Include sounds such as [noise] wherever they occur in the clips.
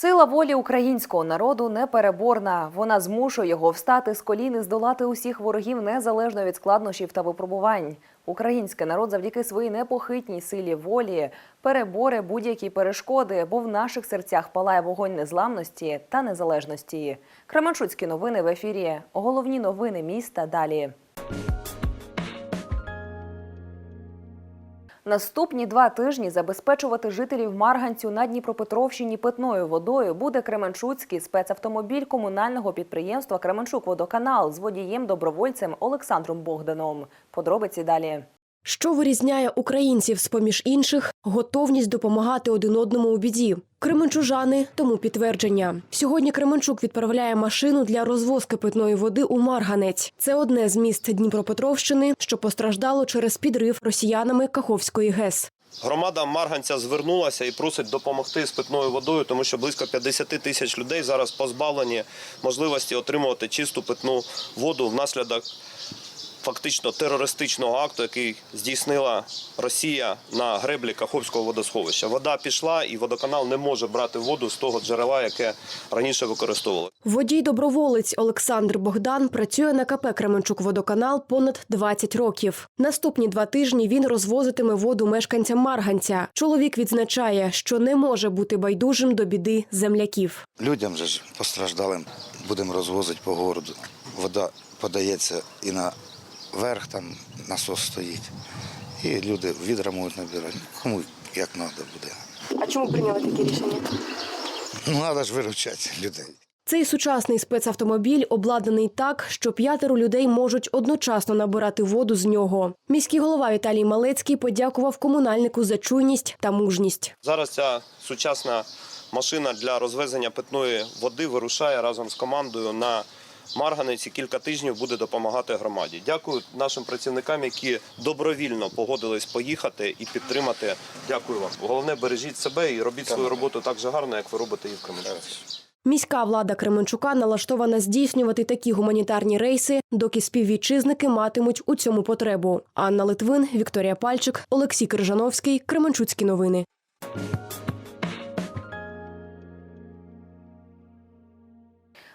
Сила волі українського народу непереборна. Вона змушує його встати з колін і здолати усіх ворогів незалежно від складнощів та випробувань. Український народ завдяки своїй непохитній силі волі переборе будь-які перешкоди, бо в наших серцях палає вогонь незламності та незалежності. Кременчуцькі новини в ефірі. Головні новини міста далі. Наступні два тижні забезпечувати жителів Марганцю на Дніпропетровщині питною водою буде Кременчуцький спецавтомобіль комунального підприємства Кременчук-Водоканал з водієм-добровольцем Олександром Богданом. Подробиці далі. Що вирізняє українців з поміж інших готовність допомагати один одному у біді. Кременчужани тому підтвердження. Сьогодні Кременчук відправляє машину для розвозки питної води у Марганець. Це одне з міст Дніпропетровщини, що постраждало через підрив росіянами Каховської ГЕС. Громада Марганця звернулася і просить допомогти з питною водою, тому що близько 50 тисяч людей зараз позбавлені можливості отримувати чисту питну воду внаслідок фактично терористичного акту, який здійснила Росія на греблі Каховського водосховища. Вода пішла, і водоканал не може брати воду з того джерела, яке раніше використовували. Водій-доброволець Олександр Богдан працює на КП Кременчук Водоканал понад 20 років. Наступні два тижні він розвозитиме воду мешканцям Марганця. Чоловік відзначає, що не може бути байдужим до біди земляків. Людям же ж постраждалим будемо розвозити по городу. Вода подається і на верх, там насос стоїть. І люди відра можуть набирати. Кому як треба буде. А чому прийняли таке рішення? Ну, треба ж виручати людей. Цей сучасний спецавтомобіль обладнаний так, що п'ятеро людей можуть одночасно набирати воду з нього. Міський голова Віталій Малецький подякував комунальнику за чуйність та мужність. Зараз ця сучасна машина для розвезення питної води вирушає разом з командою на Марганець і кілька тижнів буде допомагати громаді. Дякую нашим працівникам, які добровільно погодились поїхати і підтримати. Дякую вам. Головне, бережіть себе і робіть свою роботу так же гарно, як ви робите її в Кременчуці. Міська влада Кременчука налаштована здійснювати такі гуманітарні рейси, доки співвітчизники матимуть у цьому потребу. Анна Литвин, Вікторія Пальчик, Олексій Крижановський. Кременчуцькі новини.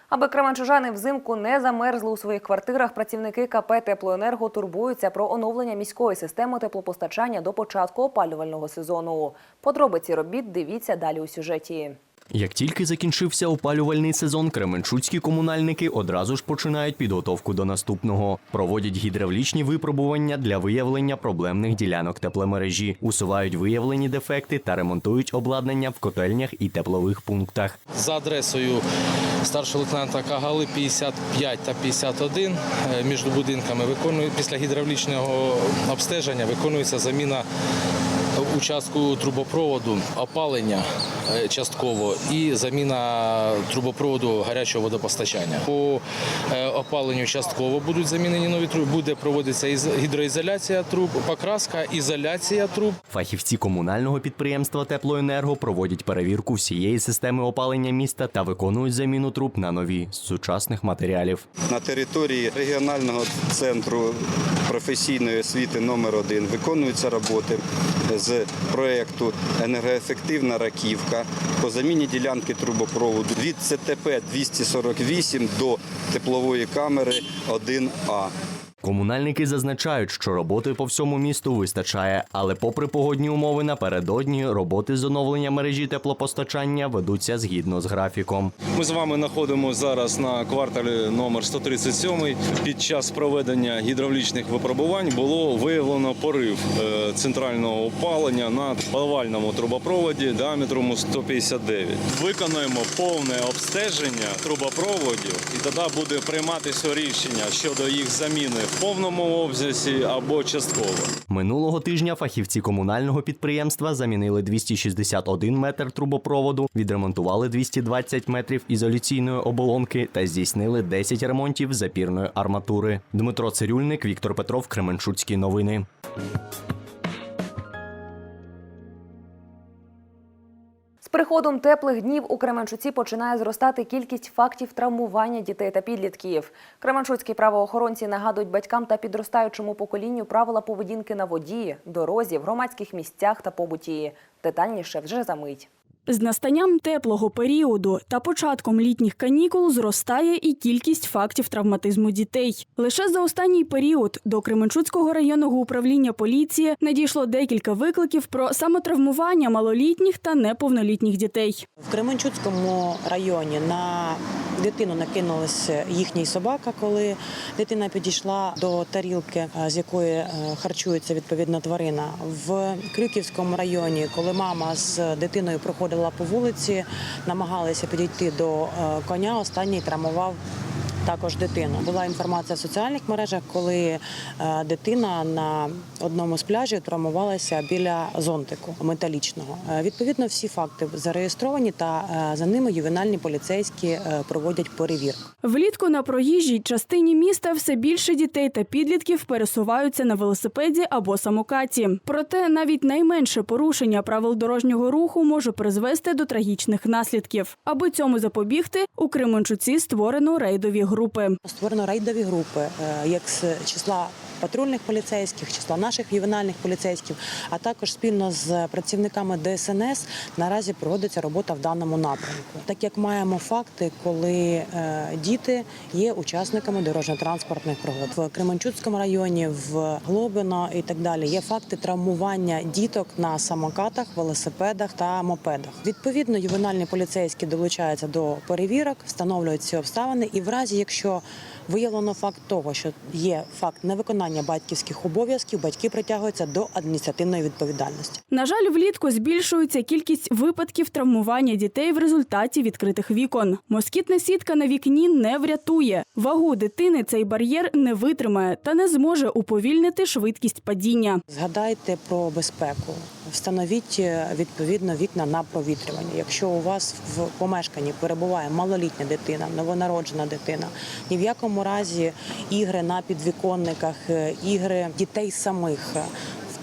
Аби кременчужани взимку не замерзли у своїх квартирах, працівники КП «Теплоенерго» турбуються про оновлення міської системи теплопостачання до початку опалювального сезону. Подробиці робіт дивіться далі у сюжеті. Як тільки закінчився опалювальний сезон, кременчуцькі комунальники одразу ж починають підготовку до наступного. Проводять гідравлічні випробування для виявлення проблемних ділянок тепломережі, усувають виявлені дефекти та ремонтують обладнання в котельнях і теплових пунктах. за адресою старшого лейтенанта Кагали 55 та 51 е, між будинками виконує після гідравлічного обстеження виконується заміна участку трубопроводу опалення е, частково і заміна трубопроводу гарячого водопостачання. По е, опаленню частково будуть замінені нові труби, буде проводитися із- гідроізоляція труб, покраска, ізоляція труб. Фахівці комунального підприємства Теплоенерго проводять перевірку всієї системи опалення міста та виконують заміну труб на нові з сучасних матеріалів. На території регіонального центру професійної освіти номер 1 виконуються роботи з проєкту Енергоефективна раківка по заміні ділянки трубопроводу від ЦТП 248 до теплової камери 1А. Комунальники зазначають, що роботи по всьому місту вистачає, але попри погодні умови напередодні роботи з оновлення мережі теплопостачання ведуться згідно з графіком. Ми з вами знаходимося зараз на кварталі номер 137. Під час проведення гідравлічних випробувань було виявлено порив е, центрального опалення на повальному трубопроводі діаметром 159. Виконуємо повне обстеження трубопроводів, і тоді буде прийматися рішення щодо їх заміни повному обсязі або частково. Минулого тижня фахівці комунального підприємства замінили 261 метр трубопроводу, відремонтували 220 метрів ізоляційної оболонки та здійснили 10 ремонтів запірної арматури. Дмитро Цирюльник, Віктор Петров, Кременчуцькі новини. Приходом теплих днів у Кременчуці починає зростати кількість фактів травмування дітей та підлітків. Кременчуцькі правоохоронці нагадують батькам та підростаючому поколінню правила поведінки на воді, дорозі, в громадських місцях та побуті. Детальніше вже за мить. З настанням теплого періоду та початком літніх канікул зростає і кількість фактів травматизму дітей. Лише за останній період до Кременчуцького районного управління поліції надійшло декілька викликів про самотравмування малолітніх та неповнолітніх дітей. В Кременчуцькому районі на дитину накинулася їхній собака, коли дитина підійшла до тарілки, е, з якої е, харчується відповідна тварина. В Крюківському районі, коли мама з дитиною проходила по вулиці, намагалися підійти до е, коня, останній травмував. Також дитину була інформація в соціальних мережах, коли е, дитина на одному з пляжів травмувалася біля зонтику металічного. Е, Відповідно, всі факти зареєстровані, та е, за ними ювенальні поліцейські проводять перевірку. Влітку на проїжджій частині міста все більше дітей та підлітків пересуваються на велосипеді або самокаті. Проте навіть найменше порушення правил дорожнього руху може призвести до трагічних наслідків. Аби цьому запобігти, у Кременчуці створено рейдові групи. Створено рейдові групи, е, як з числа патрульних поліцейських, числа наших ювенальних поліцейських, а також спільно з працівниками ДСНС наразі проводиться робота в даному напрямку. Так як маємо факти, коли е, діти є учасниками дорожньо-транспортних пригод в Кременчуцькому районі, в Глобино і так далі. Є факти травмування діток на самокатах, велосипедах та мопедах. Відповідно, ювенальні поліцейські долучаються до перевірок, встановлюють ці обставини, і в разі, якщо виявлено факт того, що є факт невиконання батьківських обов'язків, батьки притягуються до адміністративної відповідальності. На жаль, влітку збільшується кількість випадків травмування дітей в результаті відкритих вікон. Москітна сітка на вікні не врятує. Вагу дитини цей бар'єр не витримає та не зможе уповільнити швидкість падіння. Згадайте про безпеку, встановіть е, відповідно вікна на провітрювання. Якщо у вас в помешканні перебуває малолітня дитина, новонароджена дитина, ні в якому разі ігри на підвіконниках, е, ігри дітей самих. е,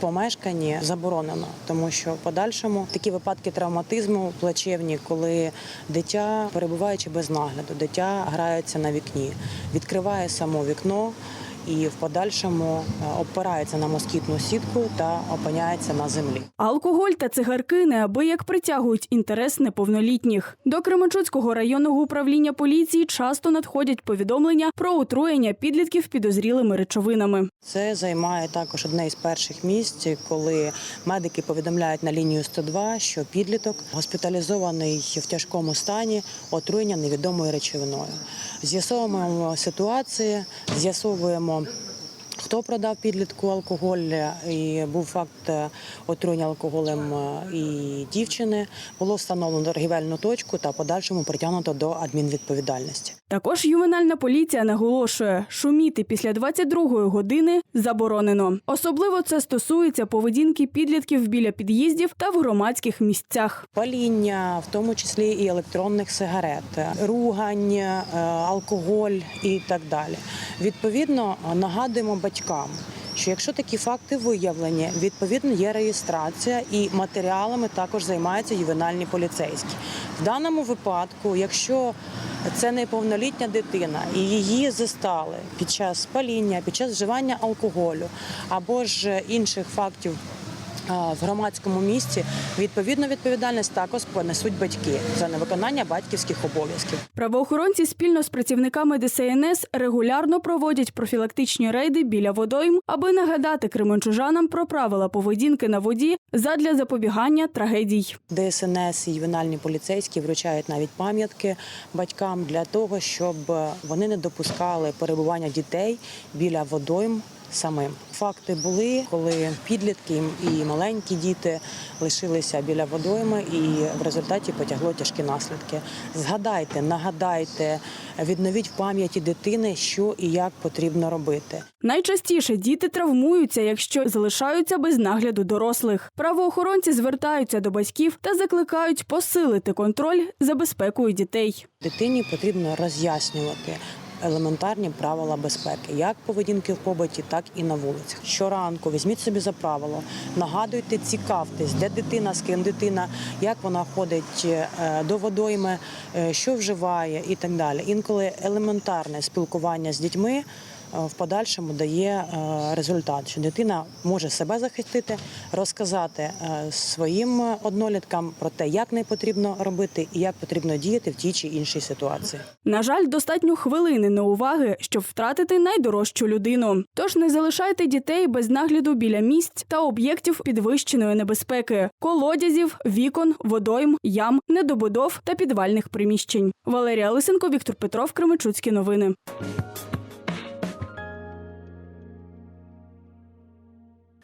помешканні заборонено, тому що в подальшому такі випадки травматизму плачевні, коли дитя, перебуваючи без нагляду, дитя грається на вікні, відкриває само вікно і в подальшому е, опирається на москітну сітку та опиняється на землі. Алкоголь та цигарки неабияк притягують інтерес неповнолітніх. До Кременчуцького районного управління поліції часто надходять повідомлення про отруєння підлітків підозрілими речовинами. Це займає також одне із перших місць, коли медики повідомляють на лінію 102, що підліток госпіталізований в тяжкому стані отруєння невідомою речовиною. З'ясовуємо ситуації, з'ясовуємо. Tamam. Хто продав підлітку алкоголь? І був факт е, отруєння алкоголем е, і дівчини. Було встановлено торгівельну точку та подальшому притягнуто до адмінвідповідальності. Також ювенальна поліція наголошує, шуміти після 22-ї години заборонено. Особливо це стосується поведінки підлітків біля під'їздів та в громадських місцях. Паління, в тому числі і електронних сигарет, ругань, е, алкоголь і так далі. Відповідно, нагадуємо батькам. Що якщо такі факти виявлені, відповідно є реєстрація і матеріалами також займаються ювенальні поліцейські. В даному випадку, якщо це неповнолітня дитина і її застали під час паління, під час вживання алкоголю або ж інших фактів в громадському місці, відповідно відповідальність також понесуть батьки за невиконання батьківських обов'язків. Правоохоронці спільно з працівниками ДСНС регулярно проводять профілактичні рейди біля водойм, аби нагадати кременчужанам про правила поведінки на воді задля запобігання трагедій. ДСНС і ювенальні поліцейські вручають навіть пам'ятки батькам для того, щоб вони не допускали перебування дітей біля водойм самим. Факти були, коли підлітки і маленькі діти лишилися біля водойми, і в результаті потягло тяжкі наслідки. Згадайте, нагадайте, відновіть в пам'яті дитини, що і як потрібно робити. Найчастіше діти травмуються, якщо залишаються без нагляду дорослих. Правоохоронці звертаються до батьків та закликають посилити контроль за безпекою дітей. Дитині потрібно роз'яснювати. Елементарні правила безпеки, як поведінки в побуті, так і на вулицях. Щоранку візьміть собі за правило, нагадуйте, цікавтесь, де дитина, з ким дитина, як вона ходить е, до водойми, е, що вживає і так далі. Інколи елементарне спілкування з дітьми в подальшому дає е, результат, що дитина може себе захистити, розказати е, своїм одноліткам про те, як не потрібно робити і як потрібно діяти в тій чи іншій ситуації. На жаль, достатньо хвилини неуваги, щоб втратити найдорожчу людину. Тож не залишайте дітей без нагляду біля місць та об'єктів підвищеної небезпеки: колодязів, вікон, водойм, ям, недобудов та підвальних приміщень. Валерія Лисенко, Віктор Петров, Кременчуцькі новини.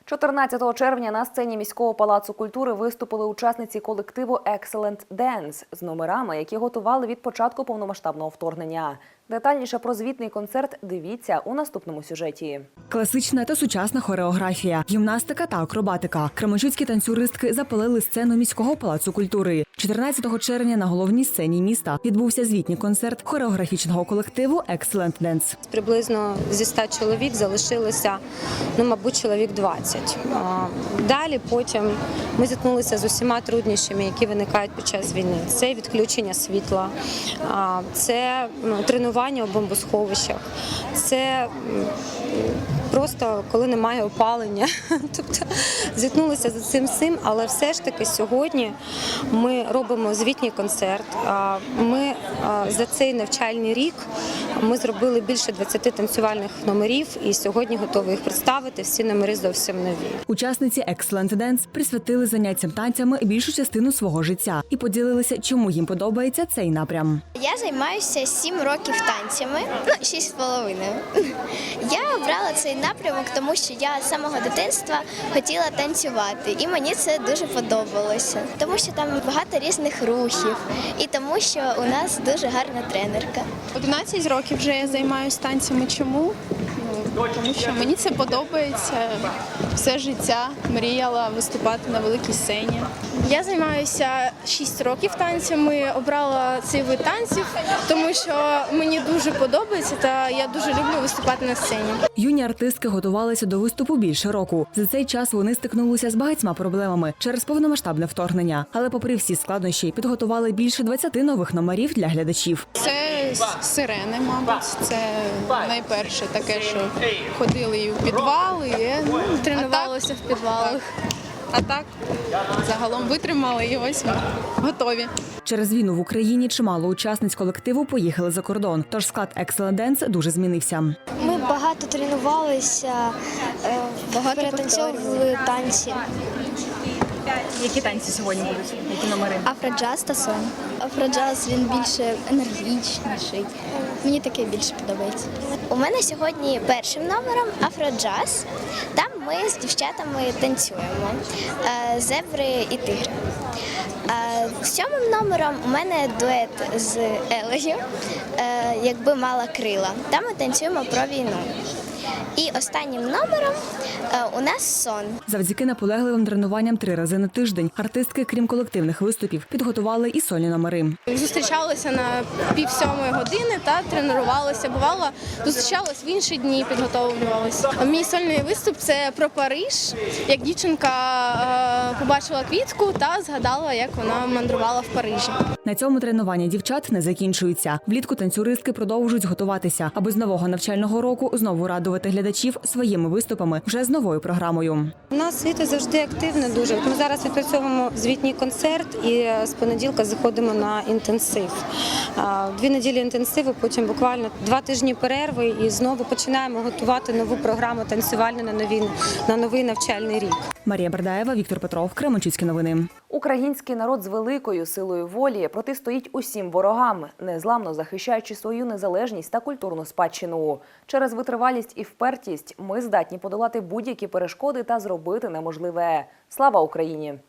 14 червня на сцені міського палацу культури виступили учасниці колективу Excellent Dance з номерами, які готували від початку повномасштабного вторгнення. Детальніше про звітний концерт дивіться у наступному сюжеті. Класична та сучасна хореографія, гімнастика та акробатика. Кременчуцькі танцюристки запалили сцену міського палацу культури. 14 червня на головній сцені міста відбувся звітній концерт хореографічного колективу Excellent Dance. Приблизно зі 100 чоловік залишилося, ну, мабуть, чоловік 20. Далі потім ми зіткнулися з усіма труднощами, які виникають під час війни. Це відключення світла, це ну, тренування у бомбосховищах, це просто коли немає опалення. [laughs] Тобто зіткнулися з цим всім, але все ж таки сьогодні ми робимо звітній концерт. Ми за цей навчальний рік ми зробили більше 20 танцювальних номерів і сьогодні готові їх представити. Всі номери зовсім нові. Учасниці Excellent Dance присвятили заняттям танцями більшу частину свого життя і поділилися, чому їм подобається цей напрям. Я займаюся 7 років танцями, ну 6 з половиною. [laughs] Я обрала цей напрямок, тому що я з самого дитинства хотіла танцювати, і мені це дуже подобалося, тому що там багато різних рухів, і тому, що у нас дуже гарна тренерка. 11 років вже я займаюся танцями. Чому? Ну, тому що мені це подобається. Все життя мріяла виступати на великій сцені. Я займаюся 6 років танцями, обрала цей вид танців, тому що мені дуже подобається та я дуже люблю виступати на сцені. Юні артистки готувалися до виступу більше року. За цей час вони стикнулися з багатьма проблемами через повномасштабне вторгнення. Але, попри всі складнощі, підготували більше 20 нових номерів для глядачів. Це сирени, мабуть, це найперше таке, що ходили і в підвали, і ну, тренувалися в підвалах. А так загалом витримали і ось ми готові. Через війну в Україні чимало учасниць колективу поїхали за кордон. Тож склад Excellent Dance дуже змінився. Ми багато тренувалися, багато перетанцьовували танці. Які танці сьогодні будуть? Які номери? Афроджаз та сон. Афроджаз він більше енергічніший. Мені таке більше подобається. У мене сьогодні першим номером афроджаз. Там ми з дівчатами танцюємо е, зебри і тигри. Е, Сьомим номером у мене дует з Елею, е, якби мала крила. Там ми танцюємо про війну. І останнім номером е, у нас сон. Завдяки наполегливим тренуванням три рази на тиждень артистки, крім колективних виступів, підготували і сольні номери. Зустрічалися на пів сьомої години та тренувалися. Бувало, зустрічалися в інші дні, підготовлювалися. Мій сольний виступ це про Париж. Як дівчинка е, побачила квітку та згадала, як вона мандрувала в Парижі. На цьому тренування дівчат не закінчуються. Влітку танцюристки продовжують готуватися, аби з нового навчального року знову радувати глядачів своїми виступами вже з новою програмою. У нас світо завжди активне дуже. Ми зараз відпрацьовуємо звітній концерт і е, з понеділка заходимо на інтенсив. Дві неділі інтенсиву, потім буквально два тижні перерви і знову починаємо готувати нову програму танцювальну на новий, на новий навчальний рік. Марія Бердаєва, Віктор Петров, Кременчуцькі новини. Український народ з великою силою волі протистоїть усім ворогам, незламно захищаючи свою незалежність та культурну спадщину. Через витривалість і впертість ми здатні подолати будь-які перешкоди та зробити неможливе. Слава Україні!